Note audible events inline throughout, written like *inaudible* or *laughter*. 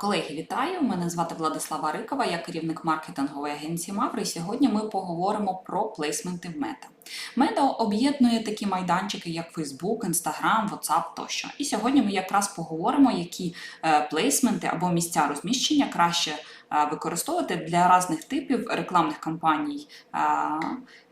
Колеги, вітаю! Мене звати Владислава Рикова, я керівник маркетингової агенції Маври. І сьогодні ми поговоримо про плейсменти в мета. Мета об'єднує такі майданчики, як Facebook, Instagram, WhatsApp тощо. І сьогодні ми якраз поговоримо, які е, плейсменти або місця розміщення краще використовувати для різних типів рекламних кампаній. Е,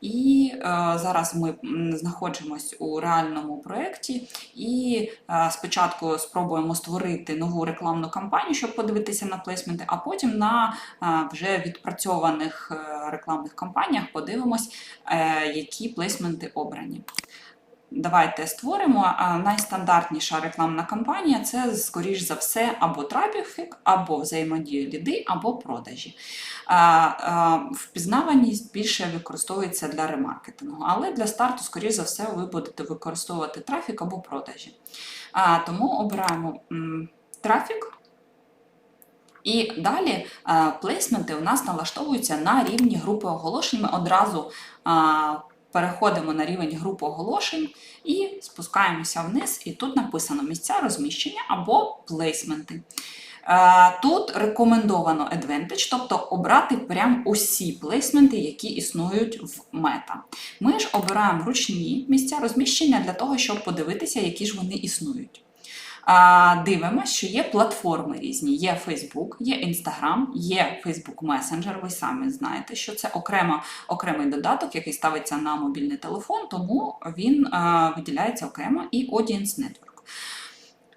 І е, зараз ми знаходимося у реальному проєкті і е, спочатку спробуємо створити нову рекламну кампанію, щоб подивитися на плейсменти, а потім на е, вже відпрацьованих е, рекламних кампаніях подивимось, е, які плейсменти обрані. Давайте створимо. А Найстандартніша рекламна кампанія це, скоріш за все, або трафік, або взаємодія ліди, або продажі. Впізнаваність більше використовується для ремаркетингу, але для старту, скоріш за все, ви будете використовувати трафік або продажі. Тому обираємо трафік. І далі плейсменти у нас налаштовуються на рівні групи оголошень. Ми одразу переходимо на рівень групи оголошень і спускаємося вниз. І тут написано місця розміщення або плейсменти. Е, Тут рекомендовано Advantage, тобто обрати прям усі плейсменти, які існують в мета. Ми ж обираємо ручні місця розміщення для того, щоб подивитися, які ж вони існують. Дивимося, що є платформи різні. Є Facebook, є Instagram, є Facebook Messenger. Ви самі знаєте, що це окремо, окремий додаток, який ставиться на мобільний телефон, тому він виділяється окремо і Audience Network.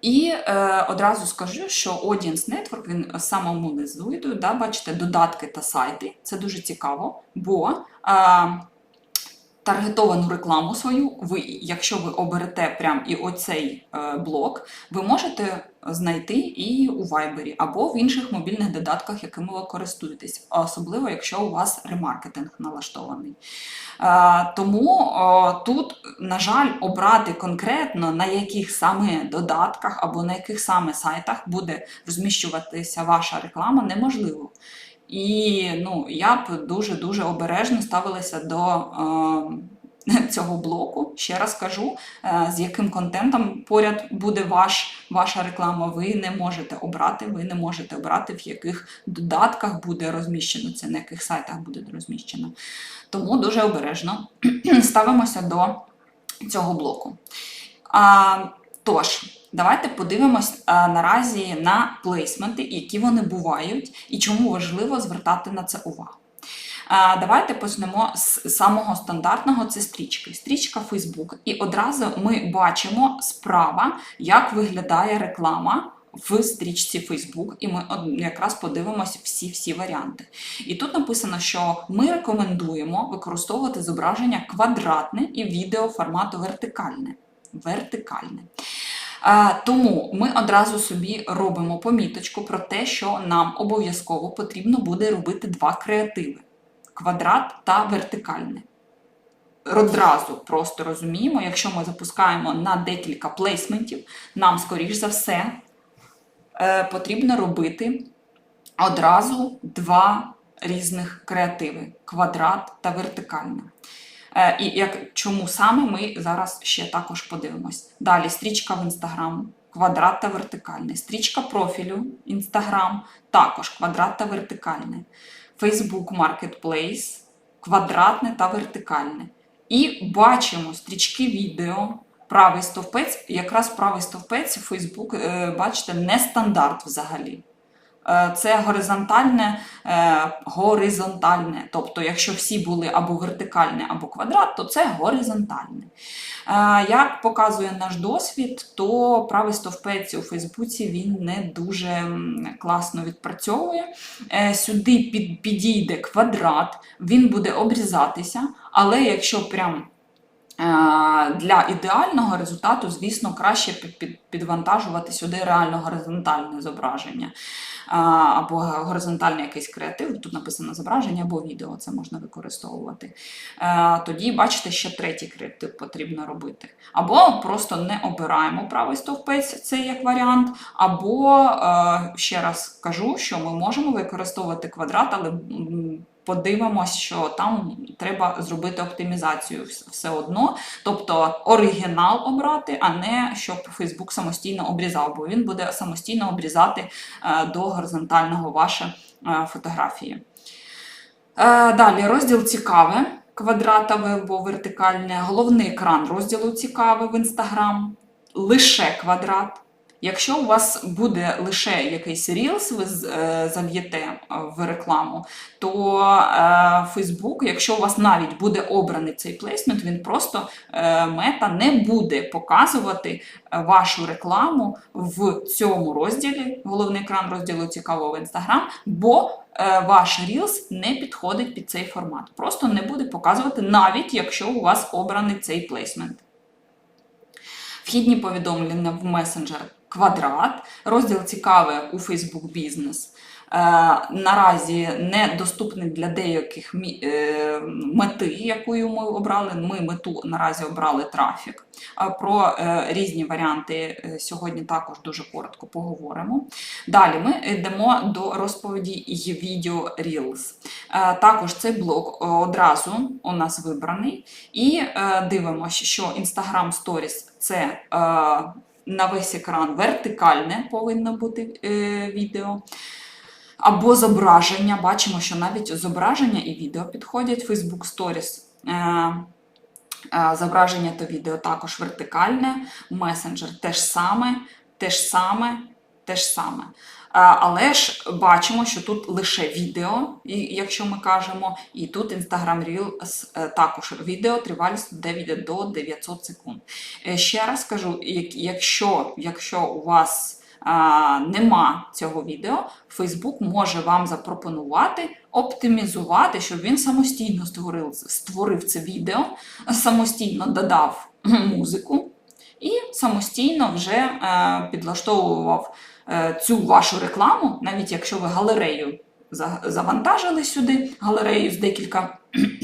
І е, одразу скажу, що Audience Network він самому низу йде, да, бачите, додатки та сайти. Це дуже цікаво, бо е, таргетовану рекламу свою, ви, якщо ви оберете прям і оцей е, блок, ви можете знайти і у Viber, або в інших мобільних додатках, якими ви користуєтесь, особливо якщо у вас ремаркетинг налаштований. Е, тому е, тут, на жаль, обрати конкретно на яких саме додатках або на яких саме сайтах буде розміщуватися ваша реклама, неможливо. І ну, я б дуже-дуже обережно ставилася до е, *laughs* цього блоку. Ще раз кажу, е, з яким контентом поряд буде ваш, ваша реклама, ви не можете обрати, ви не можете обрати, в яких додатках буде розміщено це, на яких сайтах буде розміщено. Тому дуже обережно *clears throat* ставимося до цього блоку. А, тож, Давайте подивимось а, наразі на плейсменти, які вони бувають, і чому важливо звертати на це увагу. А, Давайте почнемо з самого стандартного це стрічки. Стрічка Facebook. І одразу ми бачимо справа, як виглядає реклама. В стрічці Facebook, і ми якраз подивимося всі-всі варіанти. І тут написано, що ми рекомендуємо використовувати зображення квадратне і відео формату вертикальне. Вертикальне. Тому ми одразу собі робимо поміточку про те, що нам обов'язково потрібно буде робити два креативи: квадрат та вертикальне. Одразу просто розуміємо, якщо ми запускаємо на декілька плейсментів, нам, скоріш за все, е, потрібно робити одразу два різних креативи: квадрат та вертикальне. Е, І як чому саме ми зараз ще також подивимось. Далі стрічка в Instagram, квадрат та вертикальний. Стрічка профілю Instagram, також квадрат та вертикальний. Facebook Marketplace, квадратне та вертикальне. І бачимо стрічки відео. Правий стовпець, якраз правий стовпець е, бачите, не стандарт взагалі. Е, Це горизонтальне, е, горизонтальне. Тобто, якщо всі були або вертикальне, або квадрат, то це горизонтальне. Е, Як показує наш досвід, то правий стовпець у Фейсбуці він не дуже класно відпрацьовує. Сюди підійде квадрат, він буде обрізатися, але якщо прям Для ідеального результату, звісно, краще під- під- підвантажувати сюди реально горизонтальне зображення. Або горизонтальний якийсь креатив, тут написано зображення або відео, це можна використовувати. Е, Тоді, бачите, ще третій креатив потрібно робити. Або просто не обираємо правий стовпець, це як варіант, або, е, ще раз кажу, що ми можемо використовувати квадрат, але подивимось, що там треба зробити оптимізацію все одно, тобто оригінал обрати, а не щоб Facebook самостійно обрізав, бо він буде самостійно обрізати е, до горизонтального ваші е, фотографії. Е, Далі розділ цікаве, квадратове або вертикальне, головний екран розділу цікаве в Instagram, лише квадрат. Якщо у вас буде лише якийсь Reels, ви е, е, в рекламу, то е, Facebook, якщо у вас навіть буде обраний цей плейсмент, він просто мета не буде показувати вашу рекламу в цьому розділі, головний екран розділу цікавого Instagram, бо ваш Reels не підходить під цей формат. Просто не буде показувати, навіть якщо у вас обраний цей плейсмент. Вхідні повідомлення в месенджер квадрат, розділ цікаве у Facebook. Е, наразі недоступний для деяких е, мети, яку ми обрали. Ми мету наразі обрали трафік. Про е, різні варіанти е, сьогодні також дуже коротко поговоримо. Далі ми йдемо до розповіді і відео Reels. Також цей блок одразу у нас вибраний. І дивимося, що Instagram Stories це на весь екран вертикальне повинно бути е, відео. Або зображення. Бачимо, що навіть зображення і відео підходять. Facebook Stories. Е, е, Зображення та відео також вертикальне, месенджер теж саме, теж саме, теж саме. Е, Але ж бачимо, що тут лише відео, якщо ми кажемо, і тут Instagram Reels е, також відео тривалістю 9 до 900 секунд. Е, Ще раз кажу, якщо, якщо у вас нема цього відео, Facebook може вам запропонувати оптимізувати, щоб він самостійно створив, створив це відео, самостійно додав музику і самостійно вже підлаштовував цю вашу рекламу, навіть якщо ви галерею за- завантажили сюди, галерею з декілька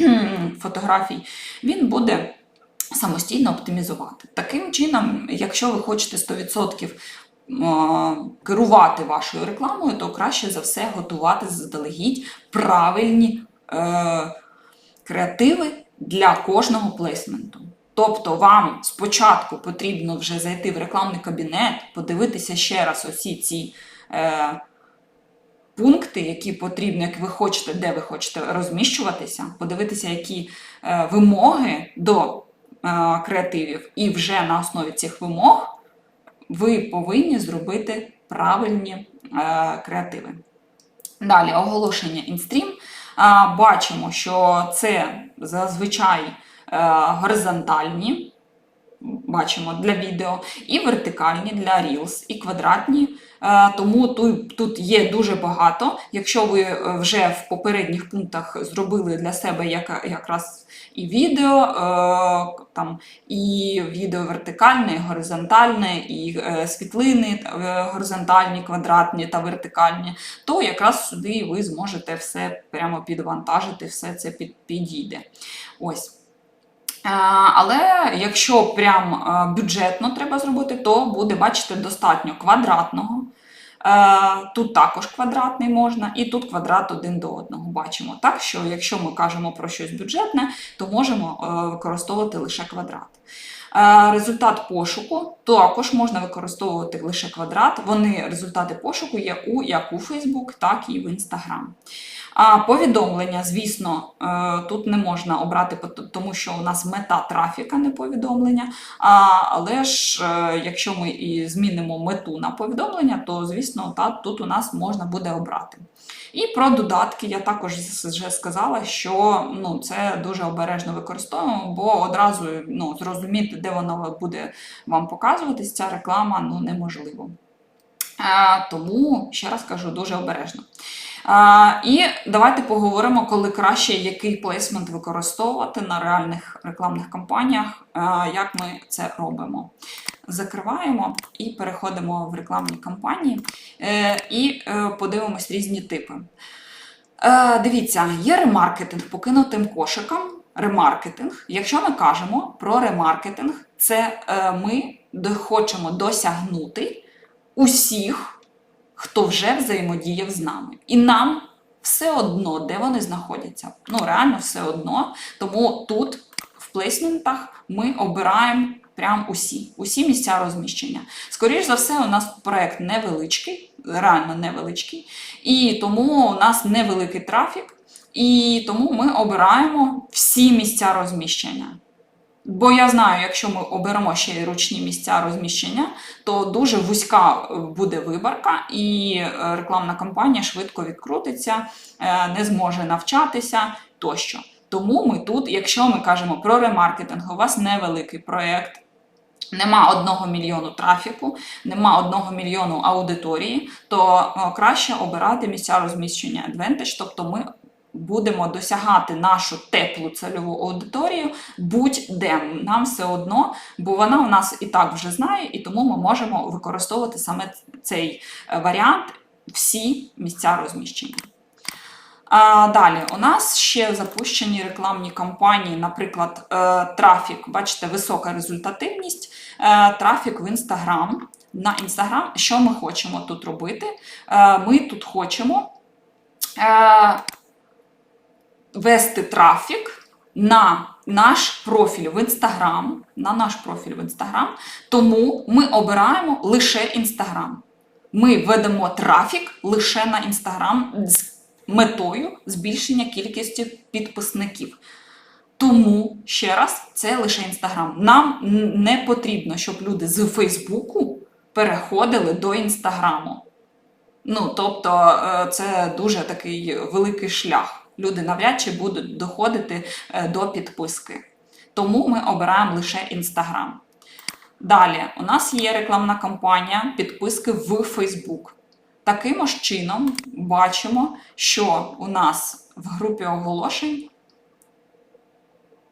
*clears throat* фотографій, він буде самостійно оптимізувати. Таким чином, якщо ви хочете 100% е, керувати вашою рекламою, то краще за все готувати заздалегідь правильні е, креативи для кожного плейсменту. Тобто вам спочатку потрібно вже зайти в рекламний кабінет, подивитися ще раз усі ці е, пункти, які потрібно, як ви хочете, де ви хочете розміщуватися, подивитися, які е, вимоги до е, креативів, і вже на основі цих вимог ви повинні зробити правильні е, креативи. Далі оголошення інстрім. Бачимо, що це зазвичай горизонтальні, бачимо для відео, і вертикальні для Reels, і квадратні. Е, Тому тут, є дуже багато. Якщо ви е, вже в попередніх пунктах зробили для себе якраз і відео, е, там, і відео вертикальне, і горизонтальне, і е, світлини е, горизонтальні, квадратні та вертикальні, то якраз сюди ви зможете все прямо підвантажити, все це підійде. Ось. Е, Але якщо прям е, бюджетно треба зробити, то буде, бачите, достатньо квадратного. Е, Тут також квадратний можна, і тут квадрат один до одного. Бачимо. Так що, якщо ми кажемо про щось бюджетне, то можемо використовувати лише квадрат. Результат пошуку також можна використовувати лише квадрат. Вони результати пошуку є у як у Facebook, так і в Instagram. А повідомлення, звісно, е, тут не можна обрати, тому що у нас мета трафіка, не повідомлення. Але ж, е, якщо ми і змінимо мету на повідомлення, то звісно, тут у нас можна буде обрати. І про додатки я також вже сказала, що ну, це дуже обережно використовуємо, бо одразу ну, зрозуміти, де воно буде вам показуватись, ця реклама ну, неможливо. Е, тому, ще раз кажу, дуже обережно. І давайте поговоримо, коли краще який плейсмент використовувати на реальних рекламних кампаніях, як ми це робимо. Закриваємо і переходимо в рекламні кампанії е, і е, подивимось різні типи. Е, дивіться, є ремаркетинг покинутим кошиком. Ремаркетинг. Якщо ми кажемо про ремаркетинг, це ми хочемо досягнути усіх, хто вже взаємодіяв з нами. І нам все одно, де вони знаходяться. Ну, реально все одно. Тому тут в плейсментах ми обираємо прям усі, усі місця розміщення. Скоріше за все, у нас проект невеличкий, реально невеличкий, і тому у нас невеликий трафік, і тому ми обираємо всі місця розміщення. Бо я знаю, якщо ми оберемо ще й ручні місця розміщення, то дуже вузька е, буде виборка, і е, рекламна кампанія швидко відкрутиться, е, не зможе навчатися тощо. Тому ми тут, якщо ми кажемо про ремаркетинг, у вас невеликий проєкт, нема одного мільйону трафіку, нема одного мільйону аудиторії, то краще обирати місця розміщення Advantage, тобто ми будемо досягати нашу теплу цільову аудиторію будь-де. Нам все одно, бо вона у нас і так вже знає, і тому ми можемо використовувати саме цей е, варіант всі місця розміщення. А, далі, у нас ще запущені рекламні кампанії, наприклад, е, трафік, бачите, висока результативність, е, трафік в Інстаграм. На Інстаграм, що ми хочемо тут робити? Ми тут хочемо вести трафік на наш профіль в Інстаграм, на наш профіль в Інстаграм, тому ми обираємо лише Інстаграм. Ми ведемо трафік лише на Інстаграм з метою збільшення кількості підписників. Тому ще раз, це лише Інстаграм. Нам не потрібно, щоб люди з Фейсбуку переходили до Інстаграму. Ну, тобто, е, це дуже такий великий шлях. Люди навряд чи будуть доходити е, до підписки. Тому ми обираємо лише Інстаграм. Далі, у нас є рекламна кампанія підписки в Фейсбук. Таким ж чином бачимо, що у нас в групі оголошень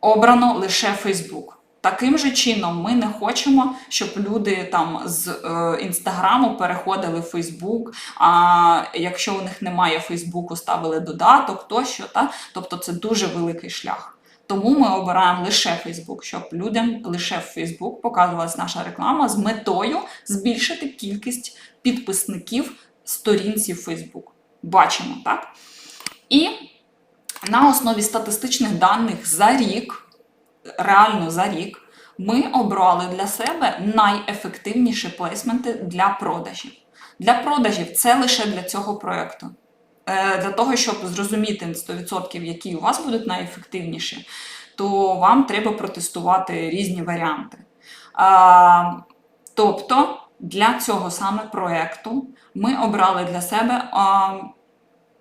обрано лише Facebook. Таким же чином, ми не хочемо, щоб люди там з е, інстаграму переходили в Фейсбук. А якщо у них немає Фейсбуку, ставили додаток, тощо. Та? Тобто це дуже великий шлях. Тому ми обираємо лише Фейсбук, щоб людям лише в Фейсбук показувалась наша реклама з метою збільшити кількість підписників сторінці в Фейсбук. Бачимо, так? І на основі статистичних даних за рік, реально за рік, ми обрали для себе найефективніші плейсменти для продажів. Для продажів це лише для цього проєкту. Е, Для того, щоб зрозуміти 100%, які у вас будуть найефективніші, то вам треба протестувати різні варіанти. Тобто для цього саме проєкту ми обрали для себе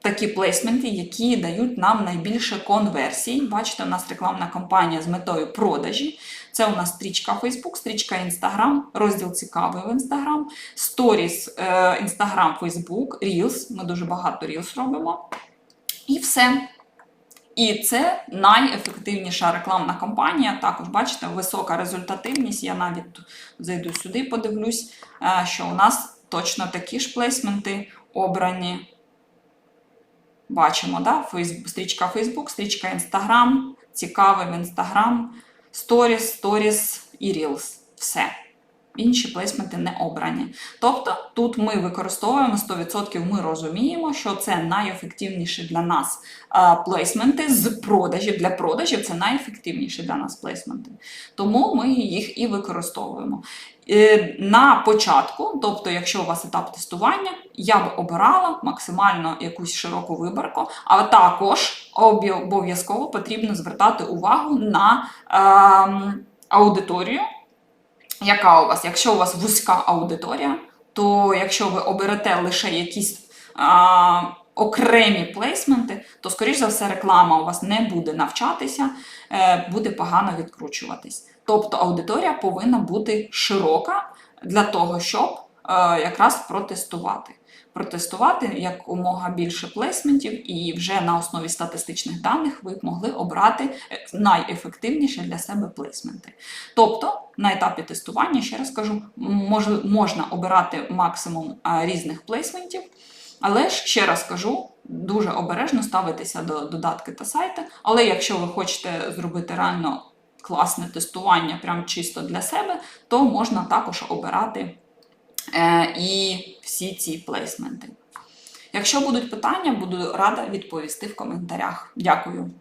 такі плейсменти, які дають нам найбільше конверсій. Бачите, у нас рекламна кампанія з метою продажі. Це у нас стрічка Facebook, стрічка Instagram, розділ цікавий в Instagram, сторіс е, Instagram, Facebook, Reels. Ми дуже багато Reels робимо. І все. І це найефективніша рекламна кампанія. Також бачите, висока результативність. Я навіть зайду сюди, подивлюсь, е, що у нас точно такі ж плейсменти обрані. Бачимо, да? Стрічка Facebook, стрічка Instagram, цікавий в Instagram, Stories, Stories і Reels. Все. Інші плейсменти не обрані. Тобто тут ми використовуємо 100%, ми розуміємо, що це найефективніші для нас е, плейсменти з продажів. Для продажів це найефективніші для нас плейсменти. Тому ми їх і використовуємо. Е, На початку, тобто, якщо у вас етап тестування, я б обирала максимально якусь широку виборку, а також обов'язково потрібно звертати увагу на ем, аудиторію яка у вас? Якщо у вас вузька аудиторія, то якщо ви оберете лише якісь а, окремі плейсменти, то, скоріш за все, реклама у вас не буде навчатися, е, буде погано відкручуватись. Тобто аудиторія повинна бути широка для того, щоб е, якраз протестувати. Протестувати якомога більше плейсментів, і вже на основі статистичних даних ви могли обрати е, найефективніші для себе плейсменти. Тобто на етапі тестування, ще раз кажу, мож, можна обирати максимум різних плейсментів, але ще раз кажу, дуже обережно ставитися до додатки та сайти. Але якщо ви хочете зробити реально класне тестування, прям чисто для себе, то можна також обирати е, і всі ці плейсменти. Якщо будуть питання, буду рада відповісти в коментарях. Дякую.